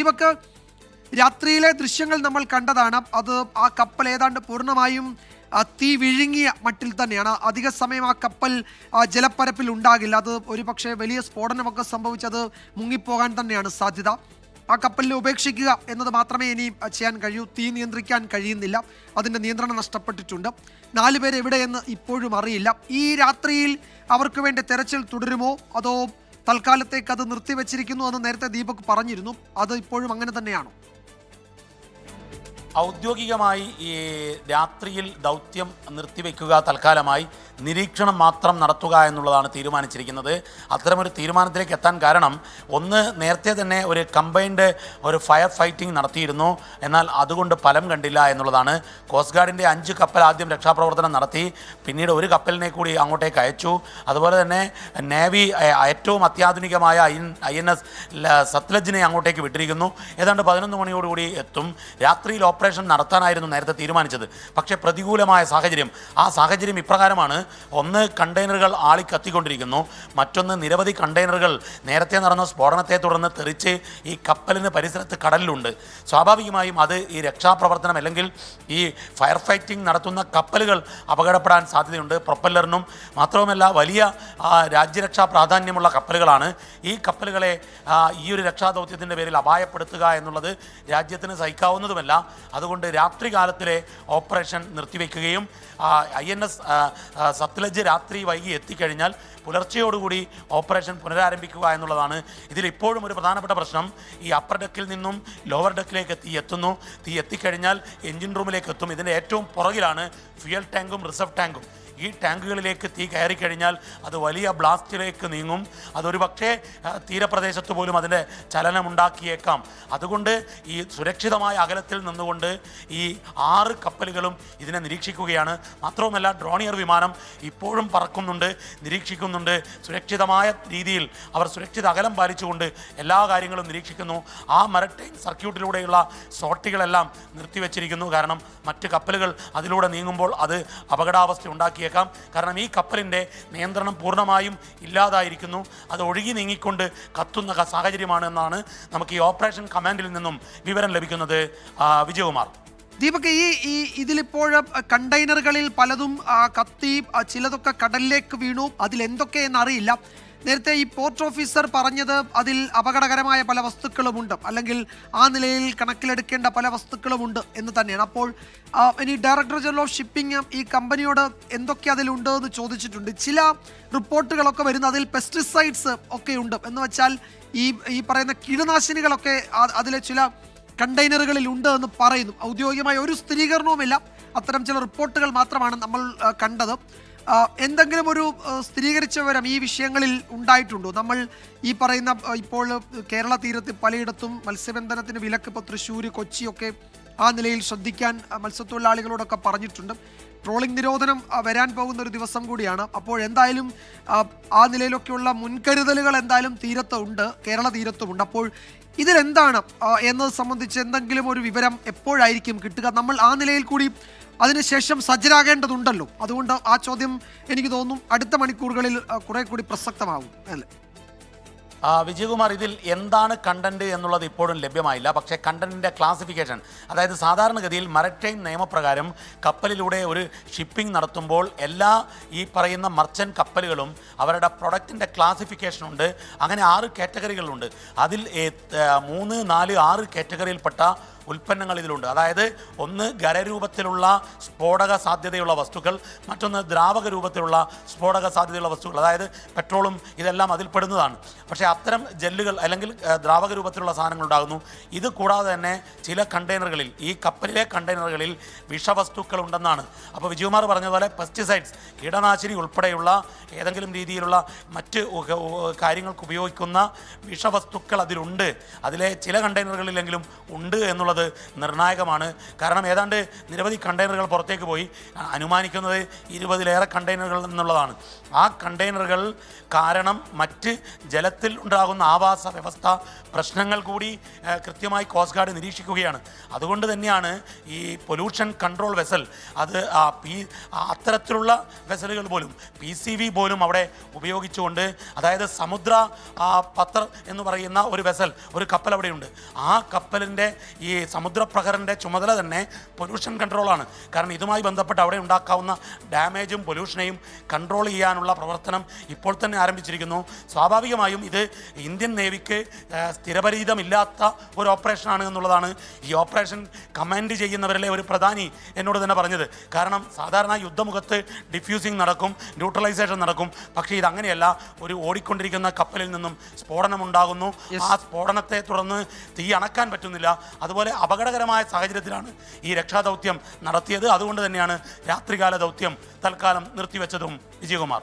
ദീപക്ക് രാത്രിയിലെ ദൃശ്യങ്ങൾ നമ്മൾ കണ്ടതാണ്. അത് ആ കപ്പൽ ഏതാണ്ട് പൂർണമായും തീ വിഴുങ്ങിയ മട്ടിൽ തന്നെയാണ്. അധിക സമയം ആ കപ്പൽ ജലപ്പരപ്പിൽ ഉണ്ടാകില്ല. അത് ഒരു പക്ഷേ വലിയ സ്ഫോടനമൊക്കെ സംഭവിച്ചത് മുങ്ങിപ്പോകാൻ തന്നെയാണ് സാധ്യത. ആ കപ്പലിനെ ഉപേക്ഷിക്കുക എന്നത് മാത്രമേ ഇനി ചെയ്യാൻ കഴിയൂ. തീ നിയന്ത്രിക്കാൻ കഴിയുന്നില്ല. അതിന്റെ നിയന്ത്രണം നഷ്ടപ്പെട്ടിട്ടുണ്ട്. നാലുപേർ എവിടെയെന്ന് ഇപ്പോഴും അറിയില്ല. ഈ രാത്രിയിൽ അവർക്ക് വേണ്ടി തെരച്ചിൽ തുടരുമോ? അതോ തൽക്കാലത്തേക്ക് അത് നിർത്തിവെച്ചിരിക്കുന്നു എന്ന് നേരത്തെ ദീപക് പറഞ്ഞിരുന്നു. അത് ഇപ്പോഴും അങ്ങനെ തന്നെയാണോ? ഔദ്യോഗികമായി ഈ രാത്രിയിൽ ദൗത്യം നിർത്തിവെക്കുക തൽക്കാലമായി നിരീക്ഷണം മാത്രം നടത്തുക എന്നുള്ളതാണ് തീരുമാനിച്ചിരിക്കുന്നത്. അത്തരമൊരു തീരുമാനത്തിലേക്ക് എത്താൻ കാരണം ഒന്ന് നേരത്തെ തന്നെ ഒരു കമ്പൈൻഡ് ഒരു ഫയർ ഫൈറ്റിംഗ് നടത്തിയിരുന്നു. എന്നാൽ അതുകൊണ്ട് ഫലം കണ്ടില്ല എന്നുള്ളതാണ്. കോസ്റ്റ് ഗാർഡിന്റെ അഞ്ച് കപ്പൽ ആദ്യം രക്ഷാപ്രവർത്തനം നടത്തി പിന്നീട് ഒരു കപ്പലിനെ കൂടി അങ്ങോട്ടേക്ക് അയച്ചു. അതുപോലെ തന്നെ നേവി ഏറ്റവും അത്യാധുനികമായ ഐ എൻ എസ് സത്ലജിനെ അങ്ങോട്ടേക്ക് വിട്ടിരിക്കുന്നു. ഏതാണ്ട് പതിനൊന്ന് മണിയോടുകൂടി എത്തും. രാത്രിയിൽ ഓപ്പറേഷൻ നടത്താനായിരുന്നു നേരത്തെ തീരുമാനിച്ചത്. പക്ഷേ പ്രതികൂലമായ സാഹചര്യം. ആ സാഹചര്യം ഇപ്രകാരമാണ്. ഒന്ന് കണ്ടെയ്നറുകൾ ആളി കത്തിക്കൊണ്ടിരിക്കുന്നു മറ്റൊന്ന് നിരവധി കണ്ടെയ്നറുകൾ നേരത്തെ നടന്ന സ്ഫോടനത്തെ തുടർന്ന് തെറിച്ച് ഈ കപ്പലിന് പരിസരത്ത് കടലിലുണ്ട്. സ്വാഭാവികമായും അത് ഈ രക്ഷാപ്രവർത്തനം അല്ലെങ്കിൽ ഈ ഫയർ ഫൈറ്റിംഗ് നടത്തുന്ന കപ്പലുകൾ അപകടപ്പെടാൻ സാധ്യതയുണ്ട്. പ്രൊപ്പല്ലറിനും മാത്രവുമല്ല വലിയ രാജ്യരക്ഷാ പ്രാധാന്യമുള്ള കപ്പലുകളാണ്. ഈ കപ്പലുകളെ ഈ ഒരു രക്ഷാദൗത്യത്തിന്റെ പേരിൽ അപായപ്പെടുത്തുക എന്നുള്ളത് രാജ്യത്തിന് സഹിക്കാവുന്നതുമല്ല. അതുകൊണ്ട് രാത്രികാലത്തിലെ ഓപ്പറേഷൻ നിർത്തിവെക്കുകയും ഐ എൻ എസ് സത്ലജ് രാത്രി വൈകി എത്തിക്കഴിഞ്ഞാൽ പുലർച്ചയോടുകൂടി ഓപ്പറേഷൻ പുനരാരംഭിക്കുക എന്നുള്ളതാണ് ഇതിൽ ഇപ്പോഴും ഒരു പ്രധാനപ്പെട്ട പ്രശ്നം. ഈ അപ്പർ ഡെക്കിൽ നിന്നും ലോവർ ഡെക്കിലേക്ക് തീ എത്തുന്നു. തീ എത്തിക്കഴിഞ്ഞാൽ എഞ്ചിൻ റൂമിലേക്ക് എത്തും. ഇതിന്റെ ഏറ്റവും പുറകിലാണ് ഫ്യൂൽ ടാങ്കും റിസർവ് ടാങ്കും ഈ ടാങ്കുകളിലേക്ക് തീ കയറി കഴിഞ്ഞാൽ അത് വലിയ ബ്ലാസ്റ്റിലേക്ക് നീങ്ങും. അതൊരു പക്ഷേ തീരപ്രദേശത്ത് പോലും അതിന്റെ ചലനമുണ്ടാക്കിയേക്കാം. അതുകൊണ്ട് ഈ സുരക്ഷിതമായ അകലത്തിൽ നിന്നുകൊണ്ട് ഈ ആറ് കപ്പലുകളും ഇതിനെ നിരീക്ഷിക്കുകയാണ്. മാത്രവുമല്ല ഡ്രോണിയർ വിമാനം ഇപ്പോഴും പറക്കുന്നുണ്ട് നിരീക്ഷിക്കുന്നുണ്ട്. സുരക്ഷിതമായ രീതിയിൽ അവർ സുരക്ഷിത അകലം പാലിച്ചുകൊണ്ട് എല്ലാ കാര്യങ്ങളും നിരീക്ഷിക്കുന്നു. ആ മരട്ടൈൻ സർക്യൂട്ടിലൂടെയുള്ള സോട്ടികളെല്ലാം നിർത്തിവെച്ചിരിക്കുന്നു. കാരണം മറ്റ് കപ്പലുകൾ അതിലൂടെ നീങ്ങുമ്പോൾ അത് അപകടാവസ്ഥ ഉണ്ടാക്കിയേക്കാം കാരണം ഈ കപ്പലിന്റെ നിയന്ത്രണം പൂർണമായും ഇല്ലാതായിരിക്കുന്നു. അത് ഒഴുകി നീങ്ങിക്കൊണ്ട് കത്തുന്ന സാഹചര്യമാണ് എന്നാണ് നമുക്ക് ഈ ഓപ്പറേഷൻ കമാൻഡിൽ നിന്നും വിവരം ലഭിക്കുന്നത്. വിജയകുമാർ. ദീപക് ഈ ഈ ഇതിലിപ്പോഴും കണ്ടെയ്നറുകളിൽ പലതും കത്തി ചിലതൊക്കെ കടലിലേക്ക് വീണു. അതിൽ എന്തൊക്കെയെന്ന് അറിയില്ല. നേരത്തെ ഈ പോർട്ട് ഓഫീസർ പറഞ്ഞത് അതിൽ അപകടകരമായ പല വസ്തുക്കളുമുണ്ട്. അല്ലെങ്കിൽ ആ നിലയിൽ കണക്കിലെടുക്കേണ്ട പല വസ്തുക്കളുമുണ്ട് എന്ന് തന്നെയാണ്. അപ്പോൾ ഇനി ഡയറക്ടർ ജനറൽ ഓഫ് ഷിപ്പിംഗ് ഈ കമ്പനിയോട് എന്തൊക്കെ അതിലുണ്ട് എന്ന് ചോദിച്ചിട്ടുണ്ട്. ചില റിപ്പോർട്ടുകളൊക്കെ വരുന്ന അതിൽ പെസ്റ്റിസൈഡ്സ് ഒക്കെ ഉണ്ട്. എന്ന് വെച്ചാൽ ഈ ഈ പറയുന്ന കീടനാശിനികളൊക്കെ അതിലെ ചില കണ്ടെയ്നറുകളിൽ ഉണ്ട് എന്ന് പറയുന്നു. ഔദ്യോഗികമായ ഒരു സ്ഥിരീകരണവുമില്ല. അത്തരം ചില റിപ്പോർട്ടുകൾ മാത്രമാണ് നമ്മൾ കണ്ടത്. എന്തെങ്കിലും ഒരു ആ, സ്ഥിരീകരിച്ച വിവരം ഈ വിഷയങ്ങളിൽ ഉണ്ടായിട്ടുണ്ടോ? നമ്മൾ ഈ പറയുന്ന ഇപ്പോൾ കേരള തീരത്ത് പലയിടത്തും മത്സ്യബന്ധനത്തിന് വിലക്ക് ഇപ്പോൾ തൃശ്ശൂർ കൊച്ചിയൊക്കെ ആ നിലയിൽ ശ്രദ്ധിക്കാൻ മത്സ്യത്തൊഴിലാളികളോടൊക്കെ പറഞ്ഞിട്ടുണ്ട്. ട്രോളിംഗ് നിരോധനം വരാൻ പോകുന്ന ഒരു ദിവസം കൂടിയാണ്. അപ്പോൾ എന്തായാലും ആ നിലയിലൊക്കെയുള്ള മുൻകരുതലുകൾ എന്തായാലും തീരത്തുണ്ട് കേരള തീരത്തുമുണ്ട്. അപ്പോൾ ഇതിലെന്താണ്? എന്നത് സംബന്ധിച്ച് എന്തെങ്കിലും ഒരു വിവരം എപ്പോഴായിരിക്കും കിട്ടുക? നമ്മൾ ആ നിലയിൽ കൂടി അതിനുശേഷം സജ്ജരാകേണ്ടതുണ്ടല്ലോ. അതുകൊണ്ട് ആ ചോദ്യം എനിക്ക് തോന്നുന്നു അടുത്ത മണിക്കൂറുകളിൽ കുറെ കൂടി പ്രസക്തമാകും അല്ലേ? വിജയകുമാർ ഇതിൽ എന്താണ് കണ്ടന്റ് എന്നുള്ളത് ഇപ്പോഴും ലഭ്യമായില്ല. പക്ഷേ കണ്ടന്റിന്റെ ക്ലാസിഫിക്കേഷൻ അതായത് സാധാരണഗതിയിൽ മററ്റൈൻ നിയമപ്രകാരം കപ്പലിലൂടെ ഒരു ഷിപ്പിംഗ് നടത്തുമ്പോൾ എല്ലാ ഈ പറയുന്ന മർച്ചന്റ് കപ്പലുകളും അവരുടെ പ്രൊഡക്റ്റിന്റെ ക്ലാസിഫിക്കേഷൻ ഉണ്ട്. അങ്ങനെ ആറ് കാറ്റഗറികളുണ്ട് അതിൽ മൂന്ന് നാല് ആറ് കാറ്റഗറിയിൽപ്പെട്ട ഉൽപ്പന്നങ്ങൾ ഇതിലുണ്ട്. അതായത് ഒന്ന് ഖരരൂപത്തിലുള്ള സ്ഫോടക സാധ്യതയുള്ള വസ്തുക്കൾ മറ്റൊന്ന് ദ്രാവക രൂപത്തിലുള്ള സ്ഫോടക സാധ്യതയുള്ള വസ്തുക്കൾ. അതായത് പെട്രോളും ഇതെല്ലാം അതിൽപ്പെടുന്നതാണ് പക്ഷേ അത്തരം ജെല്ലുകൾ അല്ലെങ്കിൽ ദ്രാവക രൂപത്തിലുള്ള സാധനങ്ങൾ ഉണ്ടാകുന്നു. ഇത് കൂടാതെ തന്നെ ചില കണ്ടെയ്നറുകളിൽ ഈ കപ്പലിലെ കണ്ടെയ്നറുകളിൽ വിഷവസ്തുക്കൾ ഉണ്ടെന്നാണ്. അപ്പോൾ വിജയകുമാർ പറഞ്ഞതുപോലെ പോലെ പെസ്റ്റിസൈഡ്സ് കീടനാശിനി ഉൾപ്പെടെയുള്ള ഏതെങ്കിലും രീതിയിലുള്ള മറ്റ് കാര്യങ്ങൾക്ക് ഉപയോഗിക്കുന്ന വിഷവസ്തുക്കൾ അതിലുണ്ട്. അതിലെ ചില കണ്ടെയ്നറുകളിലെങ്കിലും ഉണ്ട് എന്നുള്ളത് എന്നുള്ളത് നിർണായകമാണ്. കാരണം ഏതാണ്ട് നിരവധി കണ്ടെയ്നറുകൾ പുറത്തേക്ക് പോയി. അനുമാനിക്കുന്നത് ഇരുപതിലേറെ കണ്ടെയ്നറുകൾ എന്നുള്ളതാണ് ആ കണ്ടെയ്നറുകൾ കാരണം മറ്റ് ജലത്തിൽ ഉണ്ടാകുന്ന ആവാസ വ്യവസ്ഥ പ്രശ്നങ്ങൾ കൂടി കൃത്യമായി കോസ്റ്റ് ഗാർഡ് നിരീക്ഷിക്കുകയാണ്. അതുകൊണ്ട് തന്നെയാണ് ഈ പൊല്യൂഷൻ കൺട്രോൾ വെസൽ അത് പി അത്തരത്തിലുള്ള വെസലുകൾ പോലും പി സി വി പോലും അവിടെ ഉപയോഗിച്ചുകൊണ്ട് അതായത് സമുദ്ര പത്ര എന്ന് പറയുന്ന ഒരു വെസൽ ഒരു കപ്പൽ അവിടെയുണ്ട്. ആ കപ്പലിന്റെ ഈ സമുദ്രപ്രഹരന്റെ ചുമതല തന്നെ പൊല്യൂഷൻ കൺട്രോളാണ് കാരണം ഇതുമായി ബന്ധപ്പെട്ട് അവിടെ ഉണ്ടാക്കാവുന്ന ഡാമേജും പൊല്യൂഷനെയും കൺട്രോൾ ചെയ്യാനുള്ള പ്രവർത്തനം ഇപ്പോൾ തന്നെ ആരംഭിച്ചിരിക്കുന്നു. സ്വാഭാവികമായും ഇത് ഇന്ത്യൻ നേവിക്ക് സ്ഥിരപരീതമില്ലാത്ത ഒരു ഓപ്പറേഷനാണ് എന്നുള്ളതാണ് ഈ ഓപ്പറേഷൻ കമാൻഡ് ചെയ്യുന്നവരിലെ ഒരു പ്രധാനി എന്നോട് തന്നെ പറഞ്ഞത്. കാരണം സാധാരണ യുദ്ധമുഖത്ത് ഡിഫ്യൂസിങ് നടക്കും ന്യൂട്രലൈസേഷൻ നടക്കും. പക്ഷേ ഇതങ്ങനെയല്ല ഒരു ഓടിക്കൊണ്ടിരിക്കുന്ന കപ്പലിൽ നിന്നും സ്ഫോടനം ഉണ്ടാകുന്നു ആ സ്ഫോടനത്തെ തുടർന്ന് തീ അണക്കാൻ പറ്റുന്നില്ല. അതുപോലെ അപകടകരമായ സാഹചര്യത്തിലാണ് ഈ രക്ഷാദൗത്യം നടത്തിയത്. അതുകൊണ്ട് തന്നെയാണ് രാത്രികാല ദൗത്യം തൽക്കാലം നിർത്തിവെച്ചതും വിജയകുമാർ.